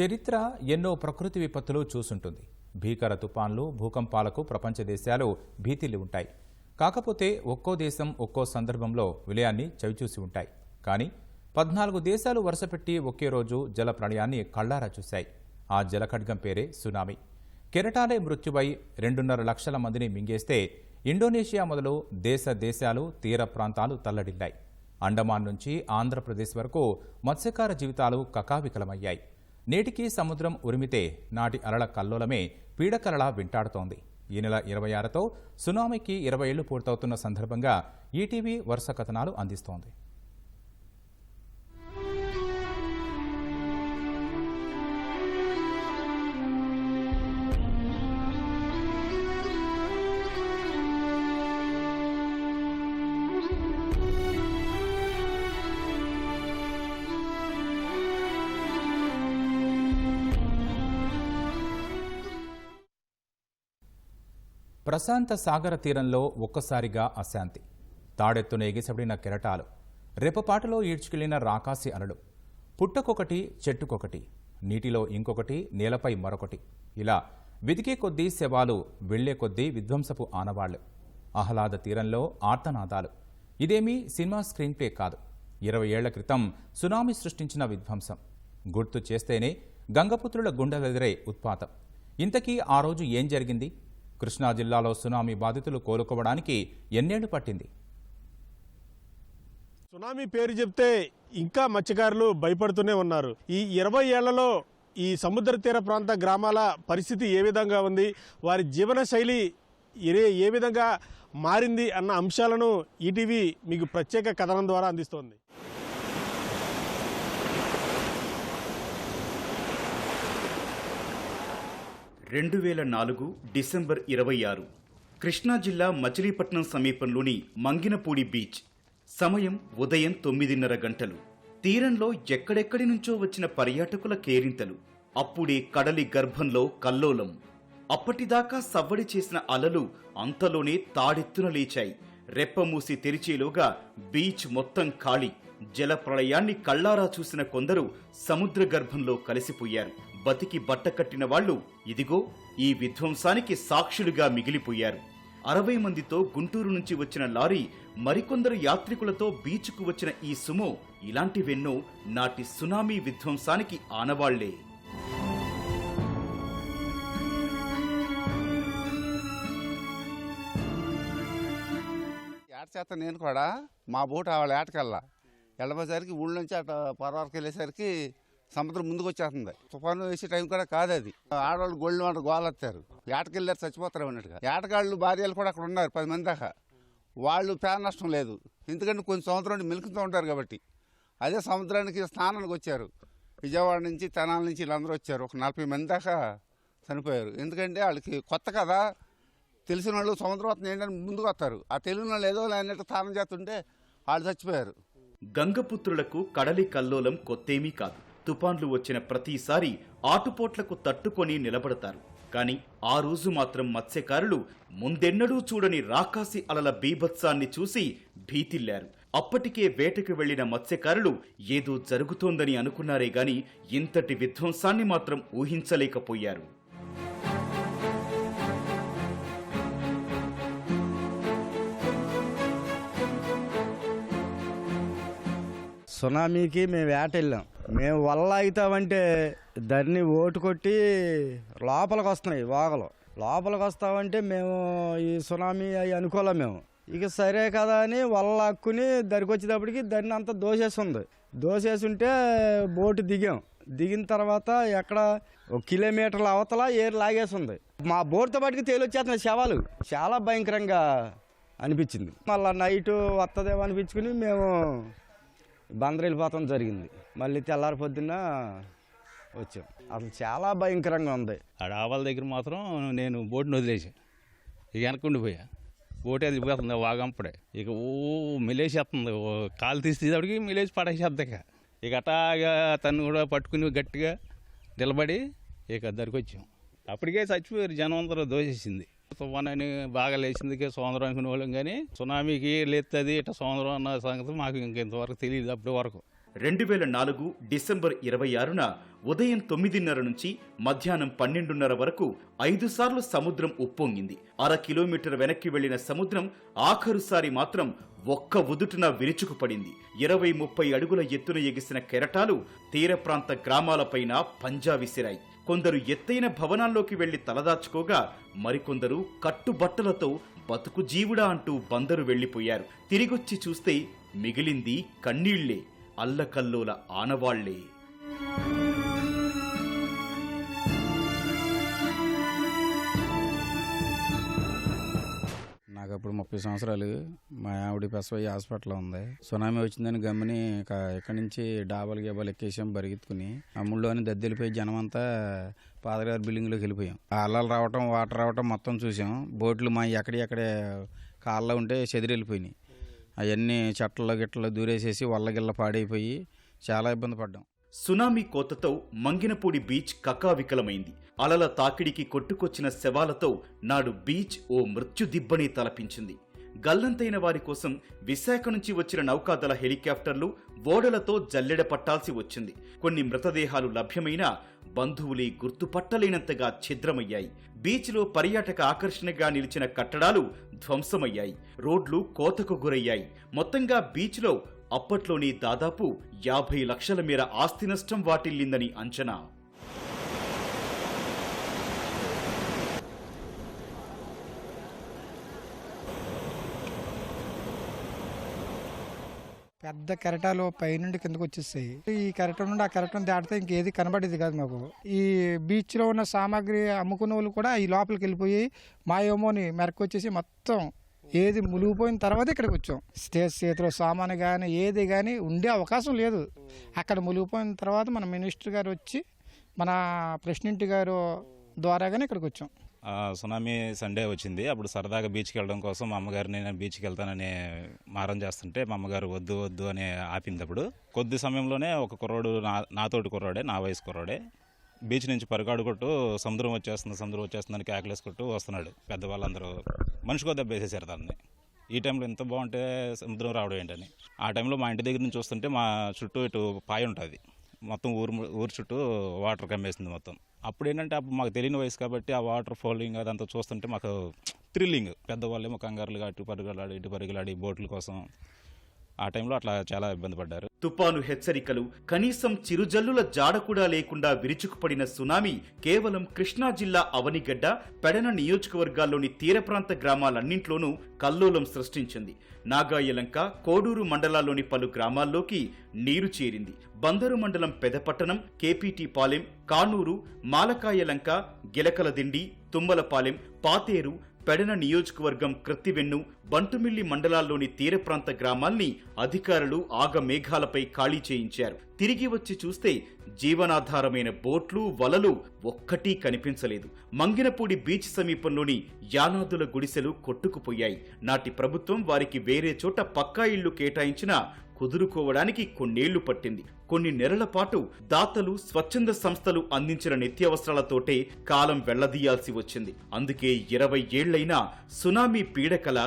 చరిత్ర ఎన్నో ప్రకృతి విపత్తులు చూసుంటుంది. భీకర తుపాన్లు భూకంపాలకు ప్రపంచ దేశాలు భీతిల్లి ఉంటాయి. కాకపోతే ఒక్కో దేశం ఒక్కో సందర్భంలో విలయాన్ని చవిచూసి ఉంటాయి. కానీ పద్నాలుగు దేశాలు వరుసపెట్టి ఒకే రోజు జల ప్రళయాన్ని కళ్ళారా చూశాయి. ఆ జలఖడ్గం పేరే సునామీ. కెరటాలే మృత్యువై రెండున్నర లక్షల మందిని మింగేస్తే ఇండోనేషియా మొదలు దేశ దేశాలు తీర ప్రాంతాలు తల్లడిల్లాయి. అండమాన్ నుంచి ఆంధ్రప్రదేశ్ వరకు మత్స్యకార జీవితాలు కకావికలమయ్యాయి. నేటికి సముద్రం ఉరిమితే నాటి అలల కల్లోలమే పీడకలలా వింటాడుతోంది. ఈ నెల ఇరవై ఆరుతో సునామీకి ఇరవై ఏళ్ళు పూర్తవుతున్న సందర్భంగా ఈటీవీ వరుస కథనాలు అందిస్తోంది. ప్రశాంత సాగర తీరంలో ఒక్కసారిగా అశాంతి. తాడెత్తున ఎగిసబడిన కెరటాలు. రెపపాటలో ఈడ్చుకెళ్ళిన రాకాసి అలలు. పుట్టకొకటి చెట్టుకొకటి. నీటిలో ఇంకొకటి నేలపై మరొకటి. ఇలా వెతికే కొద్దీ శవాలు వెళ్ళే కొద్దీ విధ్వంసపు ఆనవాళ్ళు. ఆహ్లాద తీరంలో ఆర్తనాదాలు. ఇదేమీ సినిమా స్క్రీన్ప్లే కాదు. ఇరవై ఏళ్ళ క్రితం సునామీ సృష్టించిన విధ్వంసం. గుర్తు చేస్తేనే గంగపుత్రుల గుండెలెదిరే ఉత్పాతం. ఇంతకీ ఆ రోజు ఏం జరిగింది? కృష్ణా జిల్లాలో సునామీ బాధితులు కోలుకోవడానికి ఎన్నేళ్ళు పట్టింది? సునామీ పేరు చెప్తే ఇంకా మత్స్యకారులు భయపడుతూనే ఉన్నారు. ఈ ఇరవై ఏళ్ళలో ఈ సముద్ర తీర ప్రాంత గ్రామాల పరిస్థితి ఏ విధంగా ఉంది? వారి జీవన శైలి ఏ ఏ విధంగా మారింది? అన్న అంశాలను ఈటీవీ మీకు ప్రత్యేక కథనం ద్వారా అందిస్తోంది. రెండు వేల నాలుగు డిసెంబర్ ఇరవై ఆరు. కృష్ణా జిల్లా మచిలీపట్నం సమీపంలోని మంగినపూడి బీచ్. సమయం ఉదయం తొమ్మిదిన్నర గంటలు. తీరంలో ఎక్కడెక్కడి నుంచో వచ్చిన పర్యాటకుల కేరింతలు. అప్పుడే కడలి గర్భంలో కల్లోలం. అప్పటిదాకా సవ్వడి చేసిన అలలు అంతలోనే తాడెత్తున లేచాయి. రెప్పమూసి తెరిచేలోగా బీచ్ మొత్తం ఖాళీ. జల ప్రళయాన్ని కళ్ళారా చూసిన కొందరు సముద్ర గర్భంలో కలిసిపోయారు. బతికి బట్టకట్టిన వాళ్ళు ఇదిగో ఈ విధ్వంసానికి సాక్షులుగా మిగిలిపోయారు. అరవై మందితో గుంటూరు నుంచి వచ్చిన లారీ మరికొందరు యాత్రికులతో బీచ్కు వచ్చిన ఈ సుమో ఇలాంటివెన్నో నాటి సునామీ విధ్వంసానికి ఆనవాళ్ళే. ఏట చేత నేను కూడా మా బూట వాళ్ళ ఏటకెళ్ళా. వెళ్ళబోసరికి ఊళ్ళో నుంచి అటు పొరవరకు వెళ్ళేసరికి సముద్రం ముందుకు వచ్చేస్తుంది. తుఫాను వేసే టైం కూడా కాదు అది. ఆడవాళ్ళు గోల్డ్ వంట గోలెత్తారు. ఏటకెళ్ళారు చచ్చిపోతారు అన్నట్టుగా. ఏటగాళ్ళు భార్యలు కూడా అక్కడ ఉన్నారు పది మంది దాకా. వాళ్ళు ప్రాణ నష్టం లేదు. ఎందుకంటే కొన్ని సంవత్సరం మెలుకుతూ ఉంటారు కాబట్టి. అదే సముద్రానికి స్నానానికి వచ్చారు. విజయవాడ నుంచి తెనాల నుంచి వీళ్ళందరూ వచ్చారు. ఒక నలభై మంది దాకా చనిపోయారు. ఎందుకంటే వాళ్ళకి కొత్త కదా తెలిసిన వాళ్ళు సముద్రం వస్తుంది ఏంటని ముందుకు వస్తారు. ఆ తెలియని వాళ్ళు ఏదో అన్నట్టు స్నానం చేస్తుంటే వాళ్ళు చచ్చిపోయారు. గంగపుత్రులకు కడలి కల్లోలం కొత్తేమీ కాదు. తుపాన్లు వచ్చిన ప్రతిసారి ఆటుపోట్లకు తట్టుకొని నిలబడతారు. కాని ఆ రోజు మాత్రం మత్స్యకారులు ముందెన్నడూ చూడని రాకాసి అలల బీభత్సాన్ని చూసి భీతిల్లారు. అప్పటికే వేటకు వెళ్ళిన మత్స్యకారులు ఏదో జరుగుతోందని అనుకున్నారే గాని ఇంతటి విధ్వంసాన్ని మాత్రం ఊహించలేకపోయారు. సునామీకి మేము వేట వెళ్ళాం మేము వల్ల అవుతామంటే దాన్ని ఓటు కొట్టి లోపలికి వస్తున్నాయి వాగలు. లోపలికి వస్తామంటే మేము ఈ సునామీ అవి అనుకోలేం మేము. ఇక సరే కదా అని వల్ల హక్కుని దరికి వచ్చేటప్పటికి దాన్ని అంతా దోసేస్తుంది దోసేసుంటే బోటు దిగాం. దిగిన తర్వాత ఎక్కడ ఒక కిలోమీటర్ల అవతల ఏరు లాగేస్తుంది మా బోటుతో పాటుకి తేలొచ్చేస్తున్నాయి శవాలు. చాలా భయంకరంగా అనిపించింది. మళ్ళీ నైట్ వస్తుందేమో అనిపించుకుని మేము బందరు వెళ్ళిపోవటం జరిగింది. మళ్ళీ తెల్లారి పొద్దున్న వచ్చాం. అసలు చాలా భయంకరంగా ఉంది. ఆడ ఆవాల దగ్గర మాత్రం నేను బోటును వదిలేసాను ఇక వెనక్కుండిపోయా బోట్ పోతుంది వాగంపడే ఇక ఓ మిలేసేస్తుంది ఓ కాలు తీసేటప్పటికి మిలేసి పడేసేద్ది ఇక. ఇక అటాగా తను కూడా పట్టుకుని గట్టిగా నిలబడి ఇక దగ్గరికి వచ్చాం. అప్పటికే చచ్చిపోయారు జనం అందరూ దోసేసింది. తుఫానని బాగా లేచిందికే సోదరం అనుకునే వాళ్ళం కానీ సునామీకి లేస్తుంది ఇట్లా సోదరం అన్న సంగతి మాకు ఇంకెంతవరకు తెలియదు అప్పటి వరకు. రెండు వేల నాలుగు డిసెంబర్ ఇరవై ఆరున ఉదయం తొమ్మిదిన్నర నుంచి మధ్యాహ్నం పన్నెండున్నర వరకు ఐదు సార్లు సముద్రం ఉప్పొంగింది. అర కిలోమీటర్ వెనక్కి వెళ్ళిన సముద్రం ఆఖరుసారి మాత్రం ఒక్క ఉదుటున విరుచుకుపడింది. ఇరవై ముప్పై అడుగుల ఎత్తున ఎగిసిన కెరటాలు తీర ప్రాంత గ్రామాలపైన పంజా విసిరాయి. కొందరు ఎత్తైన భవనాల్లోకి వెళ్ళి తలదాచుకోగా మరికొందరు కట్టుబట్టలతో బతుకు జీవుడా అంటూ బందరు వెళ్ళిపోయారు తిరిగొచ్చి చూస్తే మిగిలింది కన్నీళ్ళే అల్లకల్లోల ఆనవాళ్ళే. ఇప్పుడు అప్పుడు ముప్పై సంవత్సరాలు మా ఆవిడ పెసవయ్య హాస్పిటల్లో ఉంది. సునామీ వచ్చిందని గమ్ముని ఇక్కడి నుంచి డాబాలు గేబాలు ఎక్కేసాం బరిగెత్తుకుని. అమ్ముళ్ళోని దద్దెలిపోయి జనం అంతా పాదగారి బిల్డింగ్లోకి వెళ్ళిపోయాం. అల్లలు అల్లాలు రావటం వాటర్ రావటం మొత్తం చూసాం. బోట్లు మా ఎక్కడెక్కడే కాళ్ళలో ఉంటే చెదిరెళ్ళిపోయినాయి అవన్నీ చెట్లలో గిట్టలో దూరేసేసి వల్లగిల్ల పాడైపోయి చాలా ఇబ్బంది పడ్డాం. సునామీ కోతతో మంగినపూడి బీచ్ కకావికలమైంది. అలల తాకిడికి కొట్టుకొచ్చిన శవాలతో నాడు బీచ్ ఓ మృత్యుదిబ్బని తలపించింది. గల్లంతైన వారి కోసం విశాఖ నుంచి వచ్చిన నౌకాదళ హెలికాప్టర్లు ఓడలతో జల్లెడ పట్టాల్సి వచ్చింది. కొన్ని మృతదేహాలు లభ్యమైనా బంధువులే గుర్తుపట్టలేనంతగా ఛిద్రమయ్యాయి. బీచ్లో పర్యాటక ఆకర్షణగా నిలిచిన కట్టడాలు ధ్వంసమయ్యాయి. రోడ్లు కోతకు గురయ్యాయి. మొత్తంగా బీచ్లో అప్పట్లోనే దాదాపు యాభై లక్షల మేర ఆస్తి నష్టం వాటిల్లిందని అంచనా. పెద్ద కెరటాలు పైనుండి కిందకు వచ్చేస్తాయి ఈ కెరటం నుండి ఆ కెరటం దాటితే ఇంకేది కనబడేది కాదు మాకు. ఈ బీచ్లో ఉన్న సామాగ్రి అమ్ముకునే వాళ్ళు కూడా ఈ లోపలికి వెళ్ళిపోయి మాయోమోని ఏమోని మెరకు వచ్చేసి మొత్తం ఏది మునిగిపోయిన తర్వాత ఇక్కడికి వచ్చాం. స్టేజ్ చేతిలో సామాను కానీ ఏది కానీ ఉండే అవకాశం లేదు. అక్కడ ములిగిపోయిన తర్వాత మన మినిస్టర్ గారు వచ్చి మన ప్రెసిడెంట్ గారు ద్వారాగానే ఇక్కడికి వచ్చాం. సునామీ సండే వచ్చింది. అప్పుడు సరదాగా బీచ్కి వెళ్ళడం కోసం మా అమ్మగారిని నేను బీచ్కి వెళ్తానని మారం చేస్తుంటే మా అమ్మగారు వద్దు వద్దు అని ఆపింది అప్పుడు. కొద్ది సమయంలోనే ఒక కుర్రోడు నా నాతోటి కుర్రాడే నా వయసు కుర్రాడే. బీచ్ నుంచి పరుగాడుకుంటూ సముద్రం వచ్చేస్తుంది సముద్రం వచ్చేస్తుందని కేకలేసుకుంటూ వస్తున్నాడు. పెద్దవాళ్ళందరూ మనిషికో దెబ్బ వేసేసారు దాన్ని ఈ టైంలో ఎంత బాగుంటే సముద్రం రావడం ఏంటని. ఆ టైంలో మా ఇంటి దగ్గర నుంచి చూస్తుంటే మా చుట్టూ ఇటు పాయ ఉంటుంది. మొత్తం ఊరు ఊరు చుట్టూ వాటర్ కమ్మేసింది మొత్తం. అప్పుడు ఏంటంటే అప్పుడు మాకు తెలియని వయసు కాబట్టి ఆ వాటర్ ఫాలోయింగ్ అదంతా చూస్తుంటే మాకు థ్రిల్లింగ్. పెద్దవాళ్ళేమో కంగారులుగా అటు పరుగులాడి ఇటు పరుగులాడి బోట్ల కోసం ఆ టైంలో అట్లా చాలా ఇబ్బంది పడ్డారు. తుపాను హెచ్చరికలు కనీసం చిరుజల్లుల జాడ కూడా లేకుండా విరుచుకుపడిన సునామీ కేవలం కృష్ణా జిల్లా అవనిగడ్డ పెడన నియోజకవర్గాల్లోని తీర ప్రాంత గ్రామాలన్నింట్లోనూ కల్లోలం సృష్టించింది. నాగాయలంక కోడూరు మండలాల్లోని పలు గ్రామాల్లోకి నీరు చేరింది. బందరు మండలం పెదపట్టణం కేపీటీ పాలెం కానూరు మాలకాయలంక గిలకలదిండి తుమ్మలపాలెం పాతేరు పెడన నియోజకవర్గం క్రత్తివెన్ను బంటుమిల్లి మండలాల్లోని తీర ప్రాంత గ్రామాల్ని అధికారులు ఆగమేఘాలపై ఖాళీ చేయించారు. తిరిగి వచ్చి చూస్తే జీవనాధారమైన బోట్లు వలలు ఒక్కటీ కనిపించలేదు. మంగినపూడి బీచ్ సమీపంలోని యానాదుల గుడిసెలు కొట్టుకుపోయాయి. నాటి ప్రభుత్వం వారికి వేరే చోట పక్కా ఇళ్ళు కేటాయించినా కుదురుకోవడానికి కొన్నేళ్ళు పట్టింది. కొన్ని నెలల పాటు దాతలు స్వచ్ఛంద సంస్థలు అందించిన నిత్యావసరాలతోటే కాలం వెళ్ళదీయాల్సి వచ్చింది. అందుకే ఇరవై ఏళ్ళైనా సునామీ పీడకల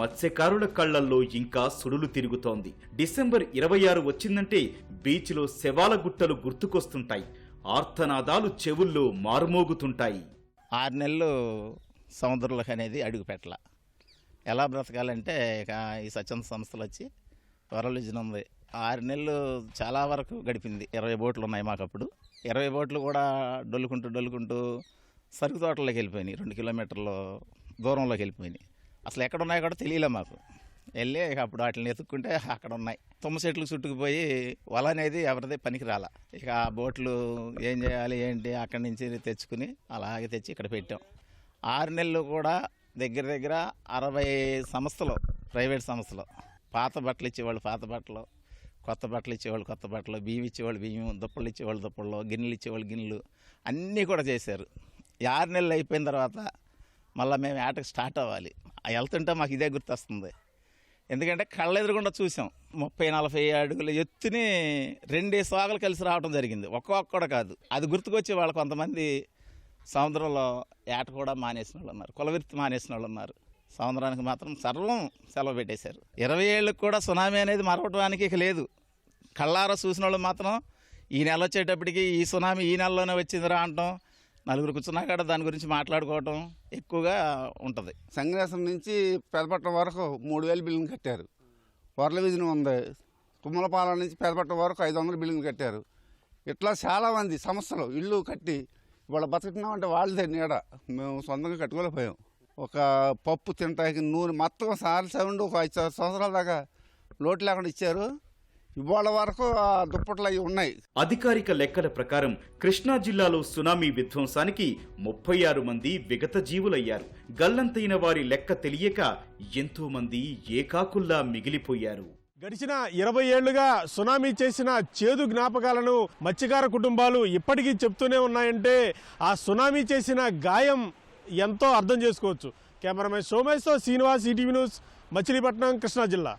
మత్స్యకారుల కళ్ళల్లో ఇంకా సుడులు తిరుగుతోంది. డిసెంబర్ ఇరవై ఆరు వచ్చిందంటే బీచ్లో శవాల గుట్టలు గుర్తుకొస్తుంటాయి. ఆర్తనాదాలు చెవుల్లో మారుమోగుతుంటాయి. ఆరు నెలలు సముద్రంలోకి అనేది అడుగు పెట్టాల ఎలా బ్రతకాలంటే ఇక ఈ స్వచ్ఛంద సంస్థలు వచ్చి వరలిజన్ ఉంది ఆరు నెలలు చాలా వరకు గడిపింది. ఇరవై బోట్లు ఉన్నాయి మాకు అప్పుడు ఇరవై బోట్లు కూడా డొల్లుకుంటూ డొల్లుకుంటూ సరుకు తోటలోకి వెళ్ళిపోయినాయి. రెండు కిలోమీటర్లు దూరంలోకి వెళ్ళిపోయినాయి. అసలు ఎక్కడ ఉన్నాయో కూడా తెలియలే మాకు. వెళ్ళి ఇక అప్పుడు వాటిని ఎత్తుక్కుంటే అక్కడ ఉన్నాయి. తుమ్మ చెట్లు చుట్టుకుపోయి వల అనేది ఎవరిది పనికి రాల. ఇక ఆ బోట్లు ఏం చేయాలి ఏంటి అక్కడి నుంచి తెచ్చుకుని అలాగే తెచ్చి ఇక్కడ పెట్టాం. ఆరు నెలలు కూడా దగ్గర దగ్గర అరవై సంస్థలు ప్రైవేట్ సంస్థలు పాత బట్టలు ఇచ్చేవాళ్ళు పాత బట్టలు కొత్త బట్టలు ఇచ్చేవాళ్ళు కొత్త బట్టలు బియ్యం ఇచ్చేవాళ్ళు బియ్యం దుప్పలు ఇచ్చేవాళ్ళు దుప్పళ్ళు గిన్నెలు ఇచ్చేవాళ్ళు గిన్నెలు అన్నీ కూడా చేశారు. ఆరు నెలలు అయిపోయిన తర్వాత మళ్ళీ మేము ఆటకు స్టార్ట్ అవ్వాలి. వెళ్తుంటే మాకు ఇదే గుర్తొస్తుంది. ఎందుకంటే కళ్ళ ఎదురుకుండా చూసాం. ముప్పై నలభై అడుగుల ఎత్తుని రెండే సోగలు కలిసి రావడం జరిగింది. ఒక్కొక్కడ కాదు. అది గుర్తుకొచ్చి వాళ్ళు కొంతమంది సముద్రంలో ఏట కూడా మానేసిన వాళ్ళు ఉన్నారు. కులవృత్తి మానేసిన వాళ్ళు ఉన్నారు. సంవత్సరానికి మాత్రం సర్వం సెలవు పెట్టేశారు. ఇరవై ఏళ్ళకి కూడా సునామీ అనేది మరవటానికి ఇక లేదు. కళ్ళారా చూసిన వాళ్ళు మాత్రం ఈ నెల వచ్చేటప్పటికి ఈ సునామీ ఈ నెలలోనే వచ్చిందిరా అంటాం. నలుగురు కూర్చున్నా కాడ దాని గురించి మాట్లాడుకోవటం ఎక్కువగా ఉంటుంది. సంగ్రేసం నుంచి పెదపట్నం వరకు మూడు వేలు బిల్డింగ్ కట్టారు. వరల విజన్ ఉంది. కుమ్మలపాలెం నుంచి పెదపట్నం వరకు ఐదు వందల బిల్డింగ్ కట్టారు. ఇట్లా చాలామంది సంస్థలు ఇల్లు కట్టి ఇవాళ బతుకుతున్నామంటే వాళ్ళదే నీడ. మేము సొంతంగా కట్టుకోలేకపోయాం. ఒక పప్పు తింటాకి నూనె మొత్తం సార్ సౌండ్ ఒక ఐదు సంవత్సరాల దాకా లోటు లేకుండా ఇచ్చారు. ఇవాళ వరకు ఆ దుప్పట్లు అవి ఉన్నాయి. అధికారిక లెక్కల ప్రకారం కృష్ణా జిల్లాలో సునామీ విధ్వంసానికి ముప్పై ఆరు మంది విగత జీవులయ్యారు. గల్లంతైన వారి లెక్క తెలియక ఎంతో మంది ఏకాకుల్లా మిగిలిపోయారు. గడిచిన ఇరవై ఏళ్ళుగా సునామీ చేసిన చేదు జ్ఞాపకాలను మత్స్యకార కుటుంబాలు ఇప్పటికీ చెప్తూనే ఉన్నాయంటే ఆ సునామీ చేసిన గాయం ఎంతో అర్థం చేసుకోవచ్చు. Cameraman Someshwar Srinivas ETV news Machilipatnam Krishna జిల్లా.